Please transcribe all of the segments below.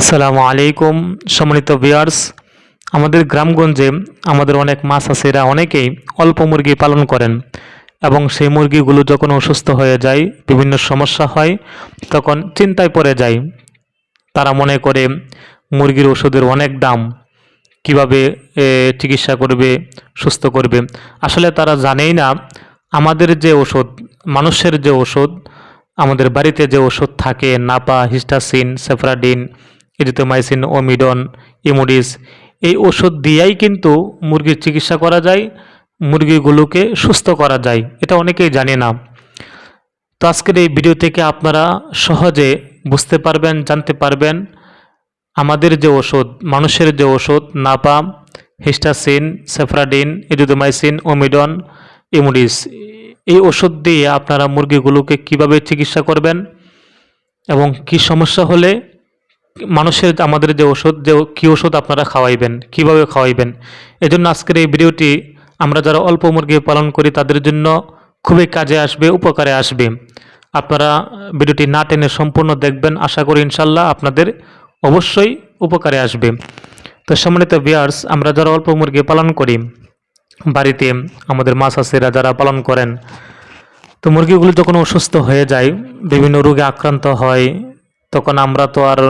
আসসালামু আলাইকুম, সম্মানিত ভিউয়ার্স। আমাদের গ্রামগঞ্জে আমাদের অনেক মাছ আছে, এরা অনেকেই অল্প মুরগি পালন করেন এবং সেই মুরগিগুলো যখন অসুস্থ হয়ে যায়, বিভিন্ন সমস্যা হয়, তখন চিন্তায় পড়ে যায়। তারা মনে করে মুরগির ওষুধের অনেক দাম, কীভাবে চিকিৎসা করবে, সুস্থ করবে। আসলে তারা জানেই না, আমাদের যে ওষুধ, মানুষের যে ওষুধ, আমাদের বাড়িতে যে ওষুধ থাকে, নাপা, হিস্টাসিন, সেফরাডিন ইরিথোমাইসিন ওমিডন ইমোডিস এই ওষুধ দিয়েই কিন্তু মুরগির চিকিৎসা করা যায়, মুরগিগুলোকে সুস্থ করা যায়, এটা অনেকেই জানে না। তো আজকের এই ভিডিও থেকে আপনারা সহজে বুঝতে পারবেন, জানতে পারবেন আমাদের যে ওষুধ, মানুষের যে ওষুধ নাপা হিস্টাসিন, সেফরাডিন ইরিথোমাইসিন ওমিডন ইমোডিস এই ওষুধ দিয়ে আপনারা মুরগিগুলোকে কীভাবে চিকিৎসা করবেন এবং কি সমস্যা হলে মানুষের আমাদের যে ওষুধ যে কী ওষুধ আপনারা খাওয়াইবেন, কীভাবে খাওয়াইবেন, এজন্য আজকের এই ভিডিওটি আমরা যারা অল্প মুরগি পালন করি, তাদের জন্য খুবই কাজে আসবে, উপকারে আসবে। আপনারা ভিডিওটি না টেনে সম্পূর্ণ দেখবেন, আশা করি ইনশাল্লাহ আপনাদের অবশ্যই উপকারে আসবে। তো সম্মানিত বিয়ার্স আমরা যারা অল্প মুরগি পালন করি, বাড়িতে আমাদের মাছ আছেরা যারা পালন করেন, তো মুরগিগুলো যখন অসুস্থ হয়ে যায়, বিভিন্ন রোগে আক্রান্ত হয় তখন আমরা তো আর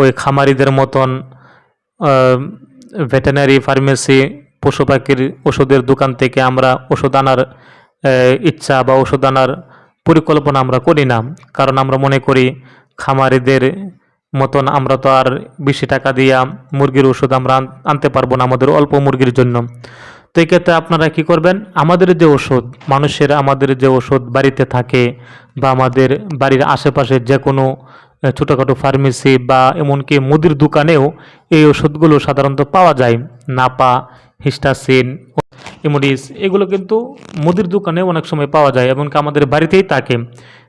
ওই খামারিদের মতন ভেটেনারি ফার্মেসি পশু পাখির ওষুধের দোকান থেকে আমরা ওষুধ আনার ইচ্ছা বা ওষুধ আনার পরিকল্পনা আমরা করি না। কারণ আমরা মনে করি খামারিদের মতন আমরা তো আর বেশি টাকা দিয়া মুরগির ওষুধ আমরা আন- আনতে পারব না আমাদের অল্প মুরগির জন্য। তো এই ক্ষেত্রে আপনারা কি করবেন? আমাদের যে ওষুধ, মানুষের আমাদের যে ওষুধ বাড়িতে থাকে বা আমাদের বাড়ির আশেপাশে যে কোনো ছোটোখাটো ফার্মেসি বা এমনকি মুদির দোকানেও এই ওষুধগুলো সাধারণত পাওয়া যায়। নাপা, হিস্টাসিন ইমোডিস এগুলো কিন্তু মুদির দোকানে অনেক সময় পাওয়া যায় এমনকি আমাদের বাড়িতেই থাকে।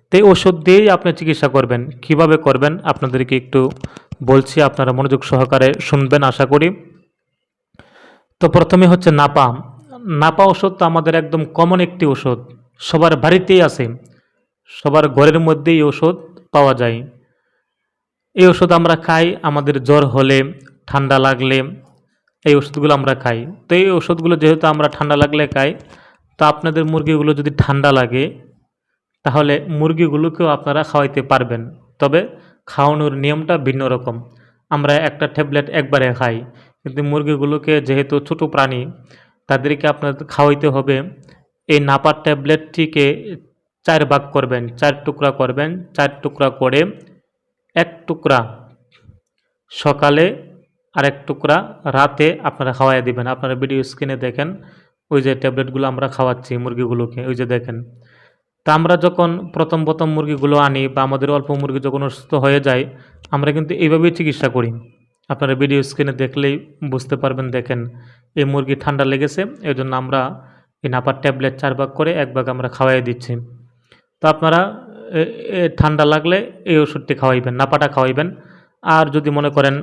তো এই ওষুধ দিয়েই আপনি চিকিৎসা করবেন। কীভাবে করবেন আপনাদেরকে একটু বলছি, আপনারা মনোযোগ সহকারে শুনবেন আশা করি। তো প্রথমে হচ্ছে নাপা। নাপা ওষুধ তো আমাদের একদম কমন একটি ওষুধ। সবার বাড়িতেই আছে। সবার ঘরের মধ্যেই ওষুধ পাওয়া যায়। এই ওষুধ আমরা খাই, আমাদের জ্বর হলে, ঠান্ডা লাগলে এই ওষুধগুলো আমরা খাই। তো এই ওষুধগুলো যেহেতু আমরা ঠান্ডা লাগলে খাই, তো আপনাদের মুরগিগুলো যদি ঠান্ডা লাগে, তাহলে মুরগিগুলোকেও আপনারা খাওয়াইতে পারবেন। তবে খাওয়ানোর নিয়মটা ভিন্ন রকম। আমরা একটা ট্যাবলেট একবারে খাই, কিন্তু মুরগিগুলোকে যেহেতু ছোট প্রাণী, তাদেরকে আপনাদের খাওয়াইতে হবে, এই নাপার ট্যাবলেটটিকে চার ভাগ করবেন, চার টুকরা করবেন, চার টুকরা করে এক টুকরা সকালে আর এক টুকরা রাতে আপনারা খাওয়াই দিবেন। আপনারা ভিডিও স্ক্রিনে দেখেন, ওই যে ট্যাবলেটগুলো আমরা খাওয়াচ্ছি মুরগিগুলোকে, ওই যে দেখেন। তা আমরা যখন প্রথম প্রথম মুরগিগুলো আনি বা আমাদের অল্প মুরগি যখন অসুস্থ হয়ে যায়, আমরা কিন্তু এইভাবেই চিকিৎসা করি। আপনারা ভিডিও স্ক্রিনে দেখলেই বুঝতে পারবেন, দেখেন, এই মুরগি ঠান্ডা লেগেছে এই জন্য আমরা এই নাপার ট্যাবলেট চার ভাগ করে এক ভাগ আমরা খাওয়াই দিচ্ছি। তো আপনারা ঠান্ডা লাগলে এই ওষুধটি খাওয়াইবেন, নাপাটা খাওয়াইবেন। আর যদি মনে করেন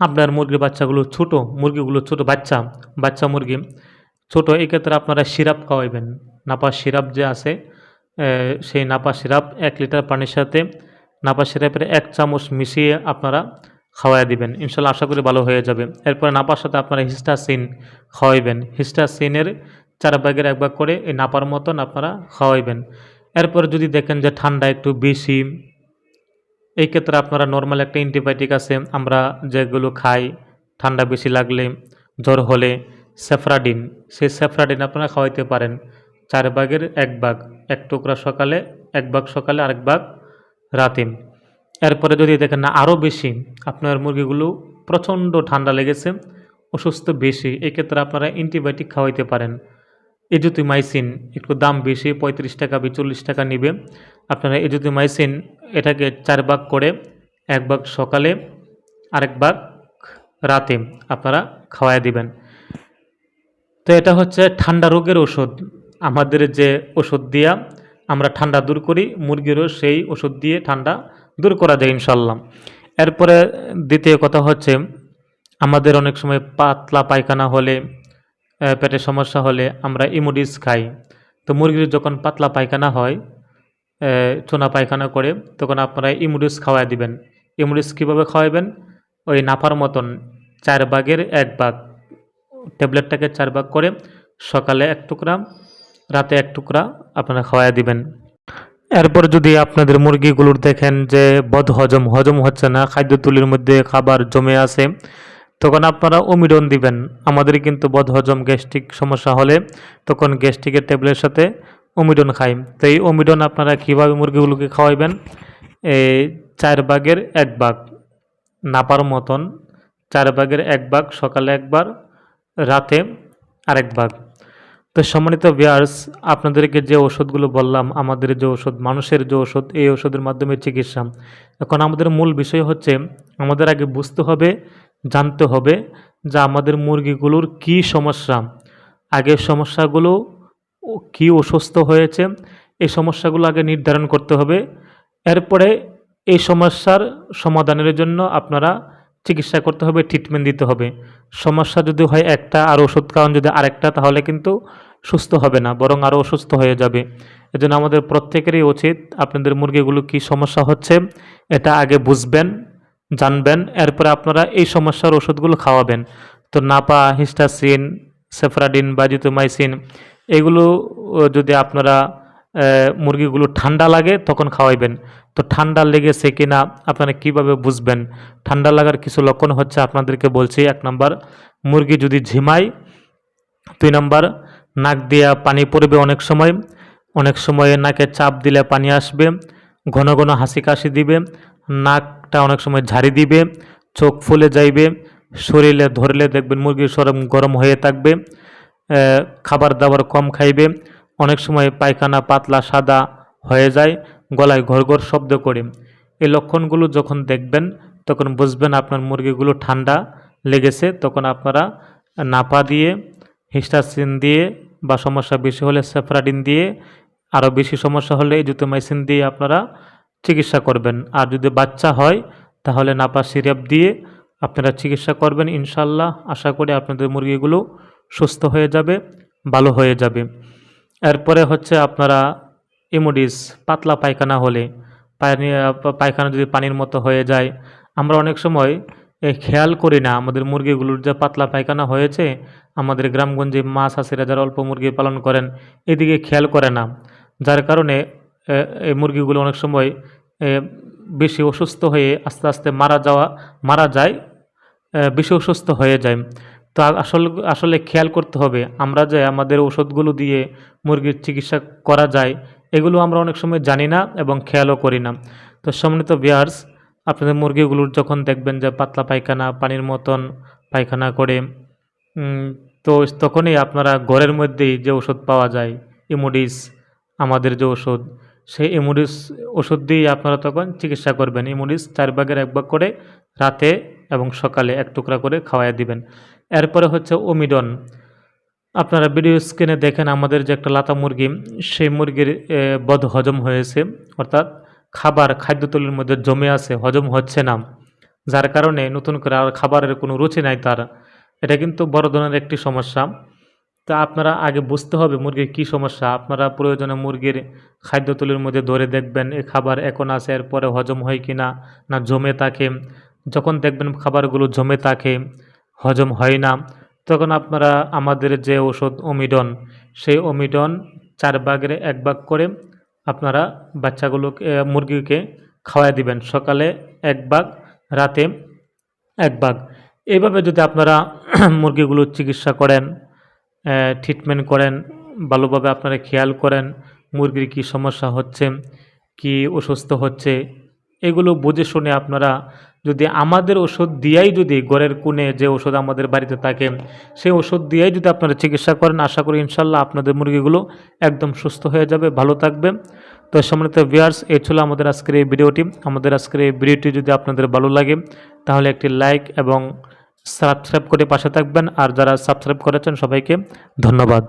আপনার মুরগির বাচ্চাগুলো ছোট, মুরগিগুলো ছোট বাচ্চা বাচ্চা মুরগি, ছোট এই ক্ষেত্রে আপনারা সিরাপ খাওয়াইবেন। নাপা সিরাপ যে আছে সেই নাপা সিরাপ এক লিটার পানির সাথে নাপা সিরাপের এক চামচ মিশিয়ে আপনারা খাওয়াই দিবেন। ইনশাল্লাহ আশা করি ভালো হয়ে যাবে। এরপরে নাপার সাথে আপনারা হিস্টাসিন খাওয়াইবেন। হিস্টাসিনের চার ভাগের এক ভাগ করে এই নাপার মতন আপনারা খাওয়াইবেন। এরপরে যদি দেখেন যে ঠান্ডা একটু বেশি, এই ক্ষেত্রে আপনারা নর্মাল একটা অ্যান্টিবায়োটিক আছে, আমরা যেগুলো খাই, ঠান্ডা বেশি লাগলে, জ্বর হলে সেফরাডিন, সেই সেফরাডিন আপনারা খাওয়াইতে পারেন। চার ভাগের এক ভাগ, এক টুকরা সকালে, এক ভাগ সকালে, আরেক ভাগ রাতে। এরপরে যদি দেখেন না আরও বেশি, আপনার মুরগিগুলো প্রচণ্ড ঠান্ডা লেগেছে, অসুস্থ বেশি এক্ষেত্রে আপনারা অ্যান্টিবায়োটিক খাওয়াইতে পারেন। এজুতিমাইসিন একটু দাম বেশি, পঁয়ত্রিশ টাকা বা চল্লিশ টাকা নেবে। আপনারা এজুতিমাইসিন এটাকে চার ভাগ করে, এক ভাগ সকালে, আরেক ভাগ রাতে আপনারা খাওয়াই দিবেন। তো এটা হচ্ছে ঠান্ডা রোগের ওষুধ। আমাদের যে ওষুধ দিয়া আমরা ঠান্ডা দূর করি, মুরগিরও সেই ওষুধ দিয়ে ঠান্ডা দূর করা যায় ইনশাল্লাহ এরপরে দ্বিতীয় কথা হচ্ছে, আমাদের অনেক সময় পাতলা পায়খানা হলে পেটের সমস্যা হলে আমরা ইমোডিস খাই। তো মুরগির যখন পাতলা পায়খানা হয় চোনা পায়খানা করে, তখন আপনারা ইমোডিস খাওয়াই দিবেন। ইমোডিস কীভাবে খাওয়াবেন? ওই নাফার মতন চার ভাগের এক ভাগ। ট্যাবলেটটাকে চার ভাগ করে সকালে এক টুকরা, রাতে এক টুকরা আপনারা খাওয়াই দিবেন। এরপর যদি আপনাদের মুরগিগুলোর দেখেন যে বদ হজম হজম হচ্ছে না খাদ্য তুলির মধ্যে খাবার জমে আছে তখন আপনারা অমিডন দিবেন। আমাদের কিন্তু বদহজম গ্যাস্ট্রিক সমস্যা হলে তখন গ্যাস্ট্রিকের ট্যাবলেটের সাথে অমিডন খাই। তো এই অমিডন আপনারা কীভাবে মুরগিগুলোকে খাওয়াইবেন? এই চার ভাগের এক ভাগ। নাপার মতন চার ভাগের এক ভাগ, সকালে একবার রাতে আরেক ভাগ। তো সম্মানিত ভিয়ার্স আপনাদেরকে যে ওষুধগুলো বললাম, আমাদের যে ওষুধ মানুষের যে ওষুধ এই ওষুধের মাধ্যমে চিকিৎসা। এখন আমাদের মূল বিষয় হচ্ছে, আমাদের আগে বুঝতে হবে জানতে হবে যে আমাদের মুরগিগুলোর কি সমস্যা। আগের সমস্যাগুলো কী অসুস্থ হয়েছে, এই সমস্যাগুলো আগে নির্ধারণ করতে হবে। এরপরে এই সমস্যার সমাধানের জন্য আপনারা চিকিৎসা করতে হবে ট্রিটমেন্ট দিতে হবে। সমস্যা যদি হয় একটা আর ওষুধ কারণ যদি আরেকটা, তাহলে কিন্তু সুস্থ হবে না, বরং আরও অসুস্থ হয়ে যাবে। এজন্য আমাদের প্রত্যেকেরই উচিত আপনাদের মুরগিগুলো কি সমস্যা হচ্ছে, এটা আগে বুঝবেন। জানবেন, এরপরে আপনারা এই সমস্যার ওষুধগুলো খাওয়াবেন। তো নাপা, হিস্টাসিন, সেফরাডিন বাজিটোমাইসিন এগুলো যদি আপনারা মুরগিগুলো ঠান্ডা লাগে, তখন খাওয়াইবেন। তো ঠান্ডা লেগেছে কিনা, আপনারা কীভাবে বুঝবেন? ঠান্ডা লাগার কিছু লক্ষণ হচ্ছে আপনাদেরকে বলছি। এক নম্বর, মুরগি যদি ঝিমায়, দুই নম্বর, নাক দিয়া পানি পড়বে অনেক সময়। অনেক সময় নাকে চাপ দিলে পানি আসবে, ঘন ঘন হাসি কাশি দিবে। নাকটা অনেক সময় ঝাড়ি দিবে, চোখ ফুলে যাইবে, শরীরে ধরলে দেখবেন মুরগির সরম গরম হয়ে থাকবে খাবার দাবার কম খাইবে, অনেক সময় পায়খানা পাতলা সাদা হয়ে যায়, গলায় ঘর ঘর শব্দ করে। এই লক্ষণগুলো যখন দেখবেন, তখন বুঝবেন আপনার মুরগিগুলো ঠান্ডা লেগেছে, তখন আপনারা নাপা দিয়ে, হিস্টাসিন দিয়ে বা সমস্যা বেশি হলে সেফরাডিন দিয়ে, আরও বেশি সমস্যা হলে জুতোমাইসিন দিয়ে আপনারা চিকিৎসা করবেন। আর যদি বাচ্চা হয়, তাহলে নাপা সিরাপ দিয়ে আপনারা চিকিৎসা করবেন ইনশাল্লাহ আশা করি আপনাদের মুরগিগুলো সুস্থ হয়ে যাবে, ভালো হয়ে যাবে। এরপরে হচ্ছে আপনারা ইমোডিস, পাতলা পায়খানা হলে পানি পায়খানা যদি পানির মতো হয়ে যায়, আমরা অনেক সময় খেয়াল করি না, আমাদের মুরগিগুলোর যে পাতলা পায়খানা হয়েছে, আমাদের গ্রামগঞ্জে মা চাষিরা যারা অল্প মুরগি পালন করেন, এদিকে খেয়াল করে না। যার কারণে এই মুরগিগুলো অনেক সময় বেশি অসুস্থ হয়ে আস্তে আস্তে মারা যাওয়া, মারা যায় বেশি অসুস্থ হয়ে যায়। তো আসল, আসলে খেয়াল করতে হবে, আমরা যে আমাদের ওষুধগুলো দিয়ে মুরগির চিকিৎসা করা যায়, এগুলো আমরা অনেক সময় জানি না এবং খেয়ালও করি না। তো সম্মানিত বিয়ার্স আপনাদের মুরগিগুলোর যখন দেখবেন যে পাতলা পায়খানা, পানির মতন পায়খানা করে তো তখনই আপনারা ঘরের মধ্যেই যে ওষুধ পাওয়া যায়, ইমোডিস, আমাদের যে ওষুধ সেই ইমোডিস ওষুধ দিয়ে আপনারা তখন চিকিৎসা করবেন। ইমোডিস চার ভাগের এক ভাগ করে রাতে এবং সকালে এক টুকরা করে খাওয়াই দিবেন। এরপরে হচ্ছে ওমিডন। আপনারা ভিডিও স্ক্রিনে দেখেন আমাদের যে একটা লাতা মুরগি, সেই মুরগির বদ হজম হয়েছে। অর্থাৎ খাবার খাদ্যতলির মধ্যে জমে আছে, হজম হচ্ছে না। যার কারণে নতুন করে আর খাবারের কোনো রুচি নাই তার। এটা কিন্তু বড় ধরনের একটি সমস্যা। তা আপনারা আগে বুঝতে হবে মুরগির কী সমস্যা। আপনারা প্রয়োজনে মুরগির খাদ্যতলির মধ্যে ধরে দেখবেন এ খাবার এখন আছে, এরপরে হজম হয় কি না না জমে থাকে। যখন দেখবেন খাবারগুলো জমে থাকে, হজম হয় না, তখন আপনারা আমাদের যে ওষুধ অমিডন, সেই অমিডন চার ভাগের এক ভাগ করে আপনারা বাচ্চাগুলোকে মুরগিকে খাওয়াই দিবেন। সকালে এক ভাগ, রাতে এক ভাগ। এইভাবে যদি আপনারা মুরগিগুলোর চিকিৎসা করেন ট্রিটমেন্ট করেন, ভালোভাবে আপনারা খেয়াল করেন, মুরগির কী সমস্যা হচ্ছে, কি অসুস্থ হচ্ছে, এগুলো বুঝে শুনে আপনারা যদি আমাদের ওষুধ দিয়াই যদি ঘরের কোণে যে ওষুধ আমাদের বাড়িতে থাকে, সেই ওষুধ দিয়েই যদি আপনারা চিকিৎসা করেন, আশা করি ইনশাল্লাহ আপনাদের মুরগিগুলো একদম সুস্থ হয়ে যাবে, ভালো থাকবে। তো সম্মানিত ভিউয়ার্স এই ছিল আমাদের আজকের এই ভিডিওটি। আমাদের আজকের এই ভিডিওটি যদি আপনাদের ভালো লাগে, তাহলে একটি লাইক এবং সাবস্ক্রাইব করে পাশে থাকবেন। আর যারা সাবস্ক্রাইব করেছেন সবাইকে ধন্যবাদ।